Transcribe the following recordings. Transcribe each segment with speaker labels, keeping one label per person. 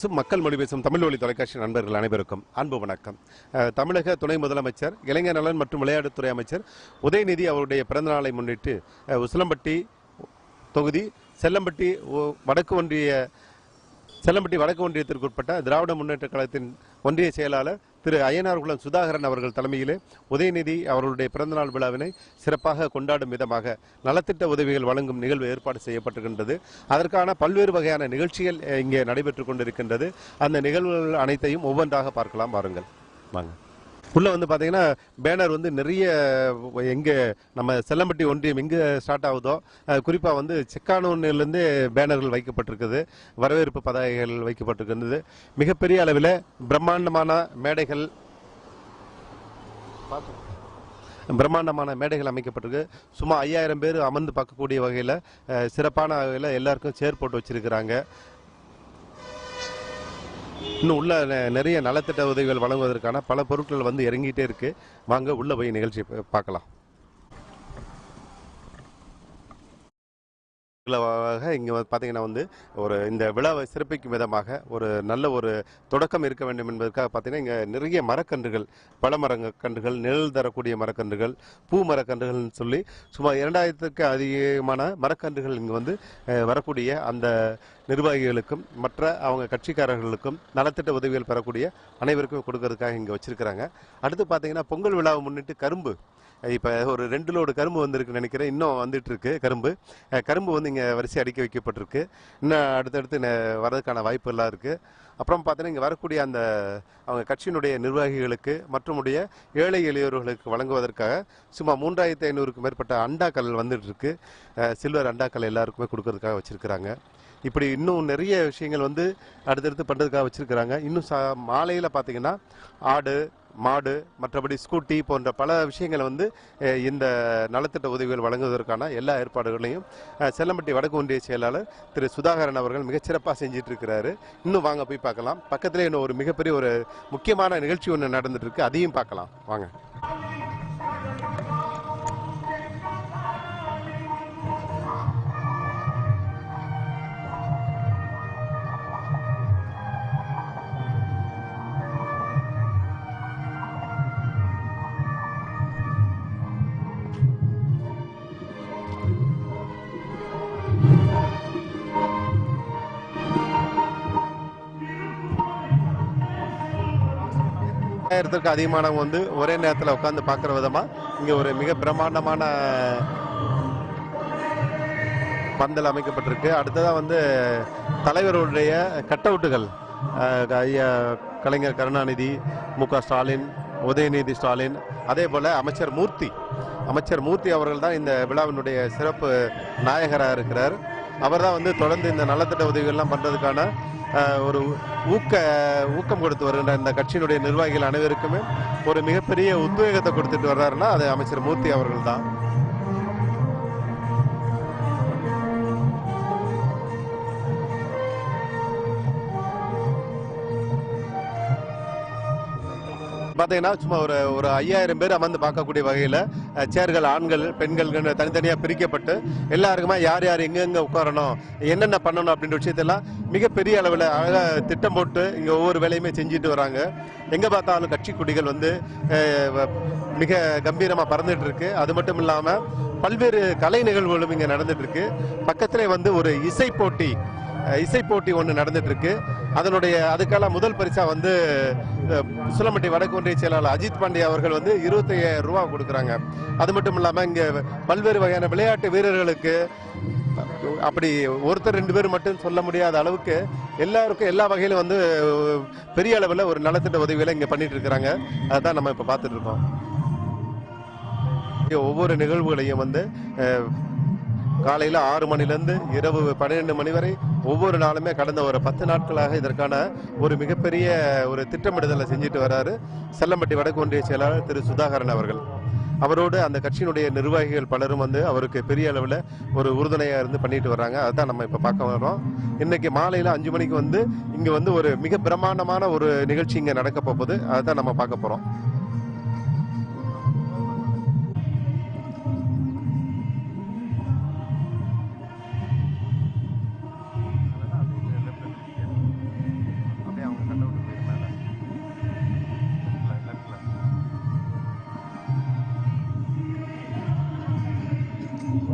Speaker 1: மக்கள் மொழி பேசும் தமிழ் மொழி தொலைக்காட்சி நண்பர்கள் அனைவருக்கும் அன்பு வணக்கம். தமிழக துணை முதலமைச்சர் இளைஞர் நலன் மற்றும் விளையாட்டுத்துறை அமைச்சர் உதயநிதி அவருடைய பிறந்த நாளை முன்னிட்டு உசிலம்பட்டி தொகுதி செல்லம்பட்டி வடக்கு ஒன்றிய செல்லம்பட்டி வடக்கு ஒன்றியத்திற்கு உட்பட்ட திராவிட முன்னேற்ற கழகத்தின் ஒன்றிய செயலாளர் திரு அய்யனார்குளம் சுதாகரன் அவர்கள் தலைமையிலே உதயநிதி அவர்களுடைய பிறந்தநாள் விழாவினை சிறப்பாக கொண்டாடும் விதமாக நலத்திட்ட உதவிகள் வழங்கும் நிகழ்வு ஏற்பாடு செய்யப்பட்டிருக்கின்றது. அதற்கான பல்வேறு வகையான நிகழ்ச்சிகள் இங்கே நடைபெற்றுக் கொண்டிருக்கின்றது. அந்த நிகழ்வுகள் அனைத்தையும் ஒவ்வொன்றாக பார்க்கலாம். வாருங்கள். வாங்க. உள்ள வந்து பாத்தீங்கன்னா பேனர் வந்து நிறைய எங்க நம்ம செல்லம்பட்டி ஒன்றியம் எங்க ஸ்டார்ட் ஆகுதோ அஹ், குறிப்பா வந்து செக்கானூர்லேருந்து பேனர்கள் வைக்கப்பட்டிருக்குது. வரவேற்பு பதாகைகள் வைக்கப்பட்டிருக்கிறது மிகப்பெரிய அளவில் பிரம்மாண்டமான மேடைகள் பிரம்மாண்டமான மேடைகள் அமைக்கப்பட்டிருக்கு. சும்மா ஐயாயிரம் பேர் அமர்ந்து பார்க்கக்கூடிய வகையில் சிறப்பான வகையில் எல்லாருக்கும் சேர் போட்டு வச்சிருக்கிறாங்க. இன்னும் உள்ள நிறைய நலத்திட்ட உதவிகள் வழங்குவதற்கான பல பொருட்கள் வந்து இறங்கிட்டே இருக்கு. வாங்க உள்ள போய் நிகழ்ச்சி பார்க்கலாம். இங்கே பார்த்தீங்கன்னா வந்து ஒரு இந்த விழாவை சிறப்பிக்கும் விதமாக ஒரு நல்ல ஒரு தொடக்கம் இருக்க வேண்டும் என்பதற்காக பார்த்தீங்கன்னா இங்கே நிறைய மரக்கன்றுகள் பல மரக்கன்றுகள் நிழல் தரக்கூடிய மரக்கன்றுகள் பூ மரக்கன்றுகள்னு சொல்லி சுமார் இரண்டாயிரத்துக்கு அதிகமான மரக்கன்றுகள் இங்கே வந்து வரக்கூடிய அந்த நிர்வாகிகளுக்கும் மற்ற அவங்க கட்சிக்காரர்களுக்கும் நலத்திட்ட உதவிகள் பெறக்கூடிய அனைவருக்கும் கொடுக்கறதுக்காக இங்கே வச்சிருக்கிறாங்க. அடுத்து பார்த்தீங்கன்னா பொங்கல் விழாவை முன்னிட்டு கரும்பு. இப்போ ஒரு ரெண்டு லோடு கரும்பு வந்திருக்குன்னு நினைக்கிறேன். இன்னும் வந்துட்டு இருக்கு கரும்பு கரும்பு வந்து இங்கே வரிசை அடுக்கி வைக்கப்பட்டிருக்கு. இன்னும் அடுத்தடுத்து வரதுக்கான வர்றதுக்கான வாய்ப்பு எல்லாம் இருக்குது அப்புறம் பார்த்தீங்கன்னா இங்கே வரக்கூடிய அந்த அவங்க கட்சியினுடைய நிர்வாகிகளுக்கு மற்றுமுடைய ஏழை எளியவர்களுக்கு வழங்குவதற்காக சும்மா மூன்றாயிரத்தி ஐநூறுக்கு மேற்பட்ட அண்டாக்கள் வந்துட்டு இருக்கு சில்வர் அண்டாக்கள் எல்லாருக்குமே கொடுக்கறதுக்காக வச்சிருக்கிறாங்க. இப்படி இன்னும் நிறைய விஷயங்கள் வந்து அடுத்தடுத்து பண்ணுறதுக்காக வச்சுருக்கிறாங்க. இன்னும் சா மாலையில் பார்த்தீங்கன்னா ஆடு மாடு மற்றபடி ஸ்கூட்டி போன்ற பல விஷயங்களை வந்து இந்த நலத்திட்ட உதவிகள் வழங்குவதற்கான எல்லா ஏற்பாடுகளையும் செல்லம்பட்டி வடக்கு ஒன்றிய செயலாளர் திரு சுதாகரன் அவர்கள் மிகச்சிறப்பாக செஞ்சிட்டு இருக்கிறாரு இன்னும் வாங்க போய் பார்க்கலாம். பக்கத்திலே இன்னும் ஒரு மிகப்பெரிய ஒரு முக்கியமான நிகழ்ச்சி ஒன்று நடந்துட்டு இருக்கு அதையும் பார்க்கலாம். வாங்க. ஆயிரத்திற்கு அதிகமானவங்க வந்து ஒரே நேரத்தில் உட்காந்து பார்க்குற விதமாக இங்கே ஒரு மிக பிரம்மாண்டமான பந்தல் அமைக்கப்பட்டிருக்கு. அடுத்ததாக வந்து தலைவர்களுடைய கட் அவுட்டுகள் ஐயா கலைஞர் கருணாநிதி மு க ஸ்டாலின் உதயநிதி ஸ்டாலின் அதே போல் அமைச்சர் மூர்த்தி. அமைச்சர் மூர்த்தி அவர்கள் தான் இந்த விழாவினுடைய சிறப்பு நாயகராக இருக்கிறார். அவர் தான் வந்து தொடர்ந்து இந்த நலத்திட்ட உதவிகள்லாம் பண்ணுறதுக்கான ஒரு ஊக்க ஊக்கம் கொடுத்து வருகின்ற இந்த கட்சியினுடைய நிர்வாகிகள் அனைவருக்குமே ஒரு மிகப்பெரிய உத்வேகத்தை கொடுத்துட்டு வர்றாருன்னா அது அமைச்சர் மூர்த்தி அவர்கள் தான் பார்த்தீங்கன்னா சும்மா ஒரு ஒரு ஐயாயிரம் பேர் அமர்ந்து பார்க்கக்கூடிய வகையில் சேர்கள் ஆண்கள் பெண்கள் தனித்தனியாக பிரிக்கப்பட்டு எல்லாருக்குமே யார் யார் எங்கெங்கே உட்காரணும் என்னென்ன பண்ணணும் அப்படின்ற விஷயத்தெல்லாம் மிகப்பெரிய அளவில் அழகாக திட்டம் போட்டு இங்கே ஒவ்வொரு வேலையுமே செஞ்சுட்டு வராங்க. எங்கே பார்த்தாலும் கட்சி கொடிகள் வந்து வ- மிக கம்பீரமாக பறந்துட்டு இருக்கு. அது மட்டும் இல்லாமல் பல்வேறு கலை நிகழ்வுகளும் இங்கே நடந்துட்டு இருக்கு. பக்கத்திலே வந்து ஒரு இசை போட்டி இசை போட்டி ஒன்று நடந்துட்டு இருக்கு அதனுடைய அதுக்கெல்லாம் முதல் பரிசா வந்து சுலமட்டி வடக்கு ஒன்றிய செயலாளர் அஜித் பாண்டே அவர்கள் வந்து இருபத்தி ஐயாயிரம் கொடுக்குறாங்க. அது மட்டும் இல்லாமல் இங்கே பல்வேறு வகையான விளையாட்டு வீரர்களுக்கு அப்படி ஒருத்தர் ரெண்டு பேர் மட்டும் சொல்ல முடியாத அளவுக்கு எல்லாருக்கும் எல்லா வகையிலும் வந்து பெரிய அளவில் ஒரு நலத்திட்ட உதவிகளை இங்கே பண்ணிட்டு இருக்கிறாங்க. அதுதான் நம்ம இப்போ பார்த்துட்டு இருக்கோம். ஒவ்வொரு நிகழ்வுகளையும் வந்து காலையில் ஆறு மணிலேருந்து இரவு பன்னிரெண்டு மணி வரை ஒவ்வொரு நாளுமே கடந்த ஒரு பத்து நாட்களாக இதற்கான ஒரு மிகப்பெரிய ஒரு திட்டமிடுதலை செஞ்சுட்டு வராரு. செல்லம்பட்டி வடக்கு ஒன்றிய செயலாளர் திரு சுதாகரன் அவர்கள். அவரோடு அந்த கட்சியினுடைய நிர்வாகிகள் பலரும் வந்து அவருக்கு பெரிய அளவில் ஒரு உறுதுணையாக இருந்து பண்ணிட்டு வர்றாங்க. அதுதான் நம்ம இப்போ பார்க்க வரோம் இன்னைக்கு மாலையில் அஞ்சு மணிக்கு வந்து இங்கே வந்து ஒரு மிக பிரம்மாண்டமான ஒரு நிகழ்ச்சி இங்கே நடக்க போகுது. அதுதான் நம்ம பார்க்க போகிறோம்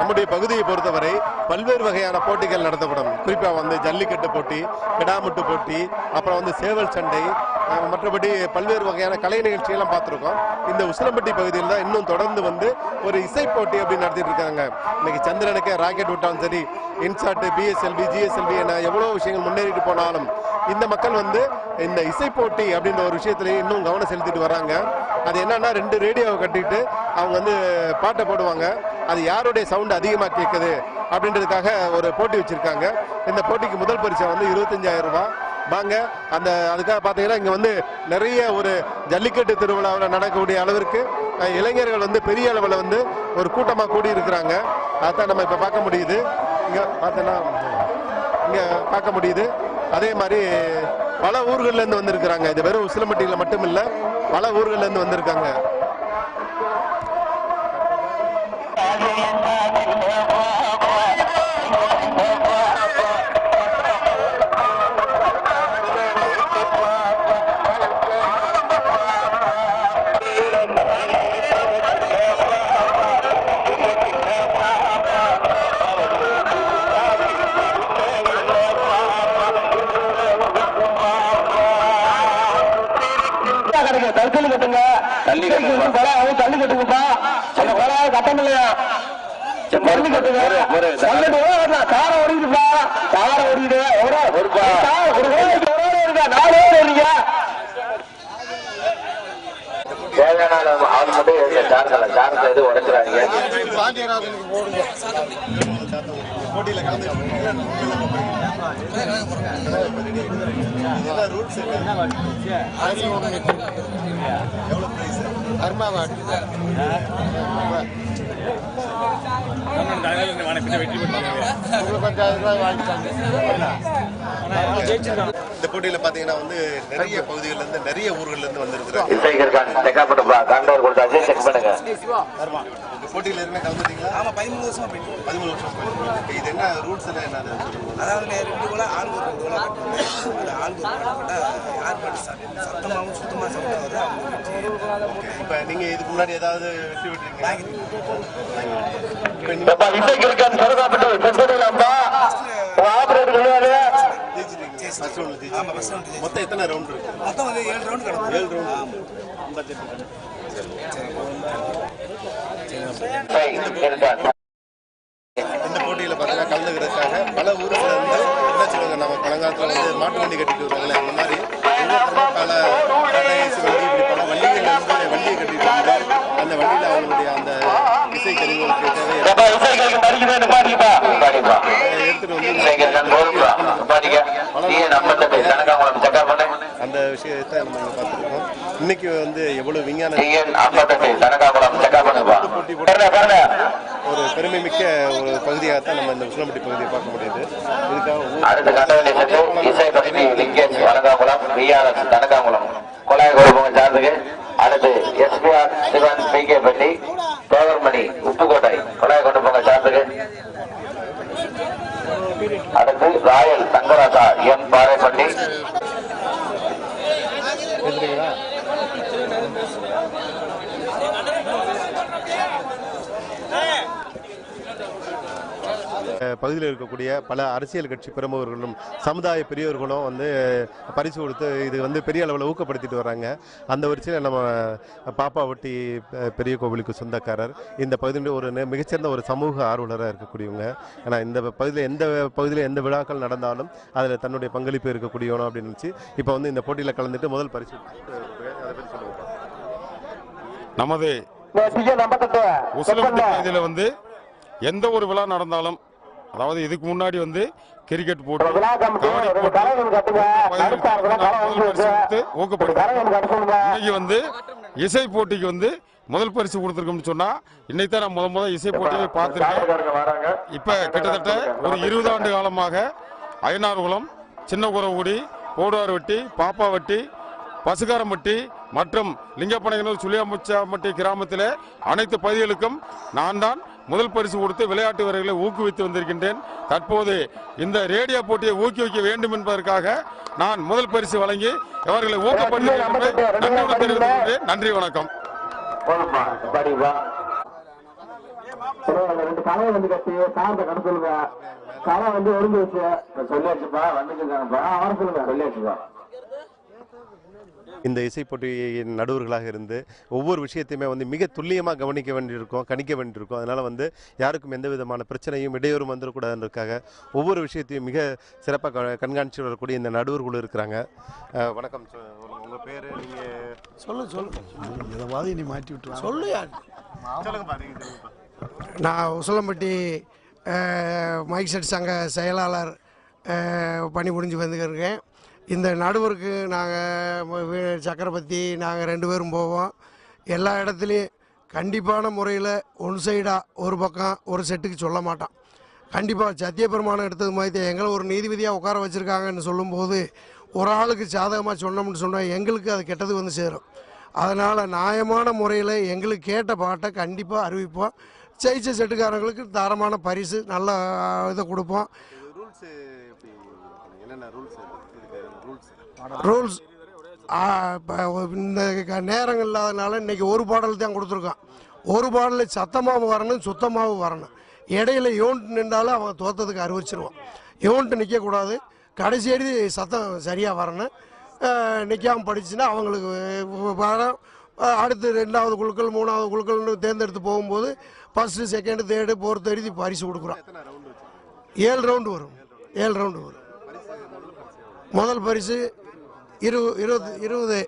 Speaker 1: நம்முடைய பகுதியை பொறுத்தவரை பல்வேறு வகையான போட்டிகள் நடத்தப்படும். குறிப்பாக வந்து ஜல்லிக்கட்டு போட்டி கிடாமுட்டு போட்டி அப்புறம் வந்து சேவல் சண்டை மற்றபடி பல்வேறு வகையான கலை நிகழ்ச்சியெல்லாம் பார்த்துருக்கோம். இந்த உசிலம்பட்டி பகுதியில் தான் இன்னும் தொடர்ந்து வந்து ஒரு இசை போட்டி அப்படின்னு நடத்திட்டு இருக்காங்க. இன்னைக்கு சந்திரனுக்கு ராக்கெட் விட்டாலும் சரி இன்சாட்டு பிஎஸ்எல்வி ஜிஎஸ்எல்வி என எவ்வளோ விஷயங்கள் முன்னேறிட்டு போனாலும் இந்த மக்கள் வந்து இந்த இசை போட்டி அப்படின்ற ஒரு விஷயத்துலயும் இன்னும் கவனம் செலுத்திட்டு வராங்க. அது என்னன்னா ரெண்டு ரேடியோவை கட்டிட்டு அவங்க வந்து பாட்டை போடுவாங்க. அது யாருடைய சவுண்ட் அதிகமாக கேட்குது அப்படின்றதுக்காக ஒரு போட்டி வச்சிருக்காங்க. இந்த போட்டிக்கு முதல் பரிசை வந்து இருபத்தஞ்சாயிரம் ரூபாய். வாங்க அந்த அதுக்காக பார்த்தீங்கன்னா இங்கே வந்து நிறைய ஒரு ஜல்லிக்கட்டு திருவிழாவில் நடக்கக்கூடிய அளவிற்கு இளைஞர்கள் வந்து பெரிய அளவில் வந்து ஒரு கூட்டமாக கூடி இருக்கிறாங்க அதான் நம்ம இப்போ பார்க்க முடியுது. இங்கே பார்த்தோன்னா இங்கே பார்க்க முடியுது. அதே மாதிரி பல ஊர்கள்லேருந்து வந்திருக்கிறாங்க. இது வெறும் உசிலம்பட்டியில் மட்டும் இல்லை பல ஊர்கள்லேருந்து வந்திருக்காங்க. வந்திருக்காங்க
Speaker 2: கிடைக்கும் கோயிலுக்கு ஒரு ஓடு இருக்கா? நாலு ஓடு இருக்கீங்க தேவையான ஆள் மட்டும் எடுங்க சார்ஜல சார்ஜ் எதுவும் உடைச்சிடாதீங்க.
Speaker 1: போட்டியில இந்த போட்டியில பாத்தீங்கன்னா வந்து நிறைய பகுதிகள்ல இருந்து நிறைய ஊர்கள்ல இருந்து வந்திருக்கிறாங்க. போட்டியில இருந்து கலந்துட்டீங்களா
Speaker 3: ஆமா பதிமூணு வருஷமா போயிட்டு.
Speaker 1: பதிமூணு வருஷம் போயிருக்கு. இது என்ன ரூல்ஸ் எல்லாம் என்ன அது சொல்லுங்க.
Speaker 3: அதாவது நான் ரெண்டு கோலா ஆள் ஒரு ரெண்டு கோலா கட்டுவேன் அது ஆள் ஒரு கோலா கட்டா யார் பாட்டு சத்தம் சத்தமாகவும் சுத்தமாக வருது அவங்க.
Speaker 1: இப்ப நீங்க இதுக்கு முன்னாடி ஏதாவது வெற்றி பெற்றீங்க இப்ப நீங்க
Speaker 2: எப்பா இசைக்கிருக்கான் செருக்காப்பட்டு
Speaker 1: மொத்தம் எத்தனை ரவுண்ட் இருக்கு?
Speaker 3: மொத்தம் வந்து ஏழு ரவுண்டு கிடக்கும்
Speaker 1: ஏழு ரவுண்ட் இந்த போட்டியில பாத்தீங்கன்னா கலந்துக்கிறதுக்காக பல ஊர்ல இருந்து என்ன சொல்லுவாங்க நம்ம பழங்காலத்துல வந்து மாட்டு வண்டி கட்டிட்டு வருவாங்கல்ல அந்த மாதிரி ஒவ்வொருத்தரும் பல ஏசி வண்டி இப்படி பல வண்டிகள் இருந்து வண்டியை கட்டிட்டு வந்து அந்த வண்டியில அவங்களுடைய அந்த இசை கருவிகளுக்கு
Speaker 2: பாடிப்பா
Speaker 1: எடுத்துட்டு வந்து
Speaker 2: இசைக்கிருக்கன் போதுப்பா பாடிக்க நீ நம்பத்தட்டு கணக்காங்குளம் செக்கப் பண்ணு
Speaker 1: அந்த விஷயத்தை நம்ம இங்க பார்த்திருக்கோம் இன்னைக்கு வந்து எவ்வளவு விஞ்ஞான ஒரு பெருமை மிக்க ஒரு பகுதியாகத்தான் நம்ம இந்த உசிலம்பட்டி பகுதியை பார்க்க முடியுது. இதுக்காக
Speaker 2: அடுத்து எஸ்பிஆர் சிவன் பி கே பட்டி உப்புக்கோட்டை. கொலாய் கொண்டு போங்க சார்ந்துக்கு அடுத்து ராயல் தங்கராசா எம் பாறைப்பட்டி.
Speaker 1: பகுதியில் இருக்கக்கூடிய பல அரசியல் கட்சி பிரமுகர்களும் சமுதாய பெரியவர்களும் வந்து பரிசு கொடுத்து இது வந்து பெரிய அளவில் ஊக்கப்படுத்திட்டு வராங்க. அந்த வரிசையில் நம்ம பாப்பாவட்டி பெரிய கோவிலுக்கு சொந்தக்காரர். இந்த பகுதியில் ஒரு மிகச்சிறந்த ஒரு சமூக ஆர்வலராக இருக்கக்கூடியவங்க. ஏன்னா இந்த பகுதியில் எந்த பகுதியில் எந்த விழாக்கள் நடந்தாலும் அதில் தன்னுடைய பங்களிப்பு இருக்கக்கூடியவனும் அப்படின்னு நினச்சி இப்போ வந்து இந்த போட்டியில் கலந்துட்டு முதல் பரிசு அதை பற்றி சொல்லுங்க
Speaker 4: நமது உசிலம்பட்டி பகுதியில் வந்து எந்த ஒரு விழா நடந்தாலும் அதாவது இதுக்கு முன்னாடி வந்து கிரிக்கெட் போட்டி முதல் இன்னைக்கு வந்து இசை போட்டிக்கு வந்து முதல் பரிசு கொடுத்துருக்கோம்னு சொன்னா இன்னைக்கு தான் நான் முத முத இசை போட்டியை பார்த்துருக்கேன். இப்ப கிட்டத்தட்ட ஒரு இருபது ஆண்டு காலமாக அயனார்குளம் சின்ன குறவுகுடி போடுவார்வட்டி பாப்பாவட்டி பசுகாரம்பட்டி மற்றும் லிங்கப்பனையனூர் சுழியாமுச்சாம்பட்டி கிராமத்தில் அனைத்து பகுதிகளுக்கும் நான் தான் முதல் பரிசு கொடுத்து விளையாட்டு வீரர்களை ஊக்குவித்து வந்திருக்கின்றேன். தற்போது இந்த ரேடியோ போட்டியை ஊக்குவிக்க வேண்டும் என்பதற்காக நான் முதல் பரிசு வழங்கி அவர்களை கொள்கிறேன். நன்றி வணக்கம்.
Speaker 2: ரெண்டு வந்து கட்டி சார்ந்த கடை சொல்லுங்க. கலை வந்து ஒழுங்கு வச்சு சொல்லியாச்சுப்பா வர சொல்லுங்க. சொல்லியாச்சுப்பா.
Speaker 1: இந்த இசை போட்டியின் நடுவர்களாக இருந்து ஒவ்வொரு விஷயத்தையுமே வந்து மிக துல்லியமாக கவனிக்க வேண்டியிருக்கும் கணிக்க வேண்டியிருக்கும். அதனால் வந்து யாருக்கும் எந்த விதமான பிரச்சனையும் இடையூறும் வந்துடக்கூடாதுன்றதுக்காக ஒவ்வொரு விஷயத்தையும் மிக சிறப்பாக கண்காணித்து வரக்கூடிய இந்த நடுவர் குழு இருக்கிறாங்க. வணக்கம். உங்கள் பேர் நீங்கள்
Speaker 5: சொல்லு சொல்லு. இதை மாதிரி நீ மாட்டி விட்டு சொல்லு யார்? நான் உசலம்பட்டி மைக் செட் சங்க செயலாளர் பணி முடிஞ்சு வந்துருக்கேன் இந்த நடுவருக்கு நாங்கள் சக்கரவர்த்தி நாங்கள் ரெண்டு பேரும் போவோம். எல்லா இடத்துலையும் கண்டிப்பான முறையில் ஒன் சைடாக ஒரு பக்கம் ஒரு செட்டுக்கு சொல்ல மாட்டான். கண்டிப்பாக சத்தியபிரமாணம் எடுத்தது மாதிரி எங்களை ஒரு நீதிபதியாக உட்கார வச்சுருக்காங்கன்னு சொல்லும்போது ஒரு ஆளுக்கு சாதகமாக சொன்னோம்னு சொன்னால் எங்களுக்கு அது கெட்டது வந்து சேரும். அதனால் நியாயமான முறையில் எங்களுக்கு கேட்ட பாட்டை கண்டிப்பாக அறிவிப்போம். ஜெயிச்ச செட்டுக்காரங்களுக்கு தரமான பரிசு நல்ல இதை கொடுப்போம்.
Speaker 1: ரூல்ஸு என்னென்ன ரூல்ஸ் ரூல்ஸ்
Speaker 5: இந்த க- நேரங்கள் இல்லாதனால இன்னைக்கு ஒரு பாடல் தான் கொடுத்துருக்கான். ஒரு பாடலில் சத்தமாகவும் வரணும் சுத்தமாகவும் வரணும். இடையில யோன்ட்டு நின்றாலும் அவன் தோத்ததுக்கு அறிவிச்சிருவான். யோன்ட்டு நிற்கக்கூடாது கடைசி அடி சத்தம் சரியாக வரணும். நிற்காமல் படிச்சுன்னா அவங்களுக்கு வர அடுத்து ரெண்டாவது குழுக்கள் மூணாவது குழுக்கள்னு தேர்ந்தெடுத்து போகும்போது ஃபஸ்ட்டு செகண்டு தேர்டு போர்த்து எழுதி பரிசு கொடுக்குறோம் ஏழு ரவுண்டு வரும். ஏழு ரவுண்டு வரும். முதல் பரிசு இரு இருபது இருபது.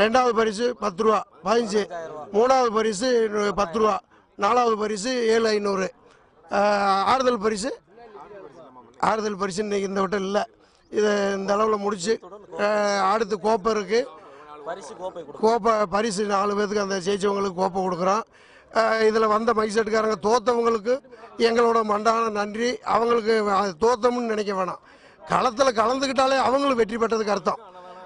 Speaker 5: ரெண்டாவது பரிசு பத்து ரூபா பதினஞ்சு. மூணாவது பரிசு பத்து ரூபா நாலாவது பரிசு ஏழு ஐநூறு. ஆறுதல் பரிசு? ஆறுதல் பரிசு இன்னைக்கு இந்த வட்டம் இல்லை இதை இந்த அளவில் முடித்து அடுத்து கோப்பை இருக்குது கோப்பை பரிசு நாலு பேர்த்துக்கு அந்த ஜெயிச்சவங்களுக்கு கோப்பை கொடுக்குறோம். இதில் வந்த மைசெட்டுக்காரங்க தோத்தவங்களுக்கு எங்களோட மண்டான நன்றி. அவங்களுக்கு அது தோத்தம்னு நினைக்க வேணாம். களத்தில் கலந்துக்கிட்டாலே அவங்களும் வெற்றி பெற்றதுக்கு அர்த்தம்.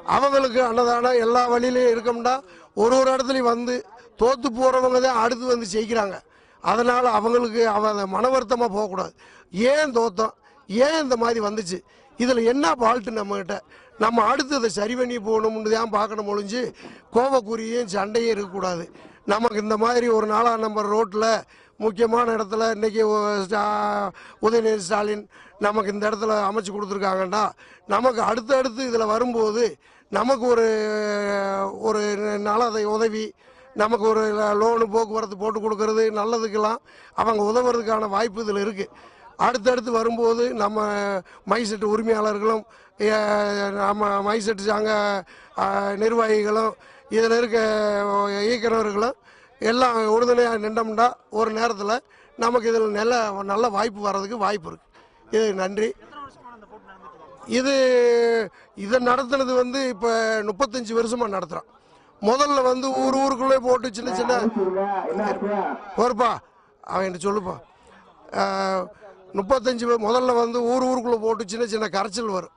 Speaker 5: அவங்களுக்கு அன்னதானம் எல்லா வழியிலையும் இருக்கோம்னா ஒரு ஒரு இடத்துலையும் வந்து தோத்து போகிறவங்க தான் அடுத்து வந்து ஜெயிக்கிறாங்க. அதனால் அவங்களுக்கு அவன் மன வருத்தமாக போகக்கூடாது. ஏன் தோத்தம்? ஏன் இந்த மாதிரி வந்துச்சு? இதில் என்ன ஃபால்ட்டு நம்மகிட்ட? நம்ம அடுத்து அதை சரி பண்ணி போகணும்னு தான் பார்க்கணும் ஒழிஞ்சு கோபக்குறியும் சண்டையும் இருக்கக்கூடாது. நமக்கு இந்த மாதிரி ஒரு நாலாம் நம்பர் ரோட்டில் முக்கியமான இடத்துல இன்றைக்கி ஸ்டா- உதயநிதி ஸ்டாலின் நமக்கு இந்த இடத்துல அமைச்சு கொடுத்துருக்காங்கன்னா நமக்கு அடுத்தடுத்து இதில் வரும்போது நமக்கு ஒரு ஒரு நலதை உதவி நமக்கு ஒரு லோனு போக்குவரத்து போட்டு கொடுக்கறது நல்லதுக்கெல்லாம் அவங்க உதவுறதுக்கான வாய்ப்பு இதில் இருக்குது அடுத்தடுத்து வரும்போது நம்ம மைசெட்டு உரிமையாளர்களும் நம்ம மைசெட்டு சாங்க நிர்வாகிகளும் இதில் இருக்க இயக்குநர்களும் எல்லாம் உறுதுணையாக நின்றோம்னா ஒரு நேரத்தில் நமக்கு இதில் நல்ல நல்ல வாய்ப்பு வர்றதுக்கு வாய்ப்பு இருக்குது இது நன்றி. இது இதை நடத்துனது வந்து இப்போ முப்பத்தஞ்சு வருஷமாக நடத்துகிறோம் முதல்ல வந்து ஊர் ஊருக்குள்ளே போட்டு சின்ன சின்ன போருப்பா அவன் சொல்லுப்பா. முப்பத்தஞ்சு முதல்ல வந்து ஊர் ஊருக்குள்ளே போட்டு சின்ன சின்ன கரைச்சல் வரும்.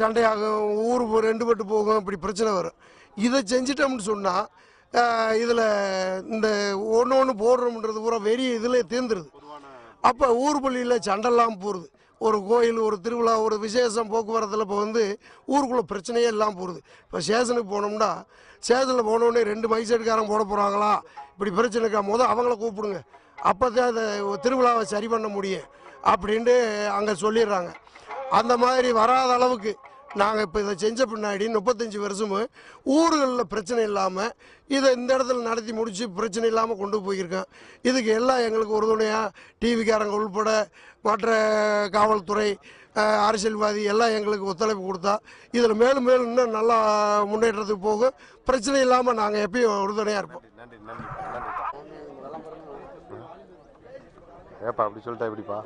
Speaker 5: சண்டையாகும் ஊர் ரெண்டு பட்டு போகும் இப்படி பிரச்சனை வரும். இதை செஞ்சிட்டோம்னு சொன்னால் இதில் இந்த ஒன்று ஒன்று போடுறோம்ன்றது பூரா வெறிய இதில் தீர்ந்துருது அப்போ ஊர் பள்ளியில் சண்டைலாம் போகிறது ஒரு கோயில் ஒரு திருவிழா ஒரு விசேஷம் போக்குவரத்தில் இப்போ வந்து ஊருக்குள்ளே பிரச்சனையே இல்லாமல் போகுது. இப்போ ஸ்டேஷனுக்கு போனோம்னா ஸ்டேஷனில் போனோடனே ரெண்டு மைசெட்டுக்காரன் போட போகிறாங்களா இப்படி பிரச்சனை இருக்கா? முதல் அவங்கள கூப்பிடுங்க. அப்போ தான் அதை திருவிழாவை சரி பண்ண முடியும். அப்படின்ட்டு அங்கே சொல்லிடுறாங்க. அந்த மாதிரி வராத அளவுக்கு நாங்கள் இப்போ இதை செஞ்ச பின்னாடி முப்பத்தஞ்சு வருஷமும் ஊர்களில் பிரச்சனை இல்லாமல் இதை இந்த இடத்துல நடத்தி முடித்து பிரச்சனை இல்லாமல் கொண்டு போயிருக்கோம். இதுக்கு எல்லாம் எங்களுக்கு உறுதுணையாக டிவிக்காரங்க உள்பட மற்ற காவல்துறை அரசியல்வாதி எல்லாம் எங்களுக்கு ஒத்துழைப்பு கொடுத்தா இதில் மேலும் மேலும் இன்னும் நல்லா முன்னேற்றத்துக்கு போகும். பிரச்சனை இல்லாமல் நாங்கள் எப்பயும் உறுதுணையாக இருப்போம்.
Speaker 1: ஏப்பா அப்படி சொல்லிட்டா எப்படிப்பா?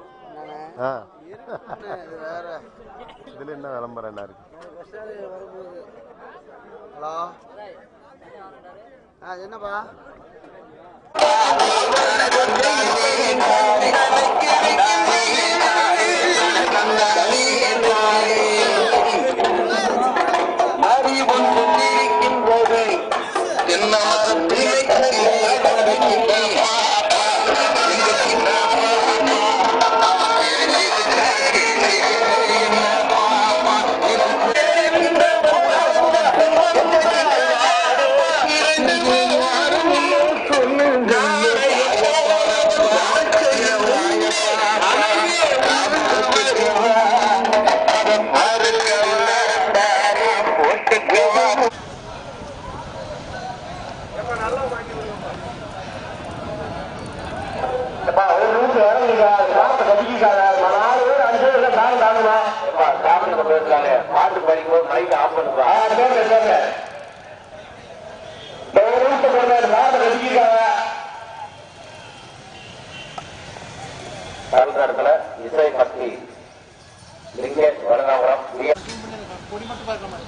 Speaker 1: ஆ. இதுல என்ன விளம்பரம் என்ன இருக்கு
Speaker 6: ஹலோ ஆ என்னப்பா
Speaker 2: கண்ணாடி படிக்கும்போது மைக் ஆஃப் பண்ணுப்பா. இடத்துல இசை பக்தி. லிங்கேஷ் வடகாபுரம்
Speaker 7: கொடி மட்டும் பார்க்கலாமா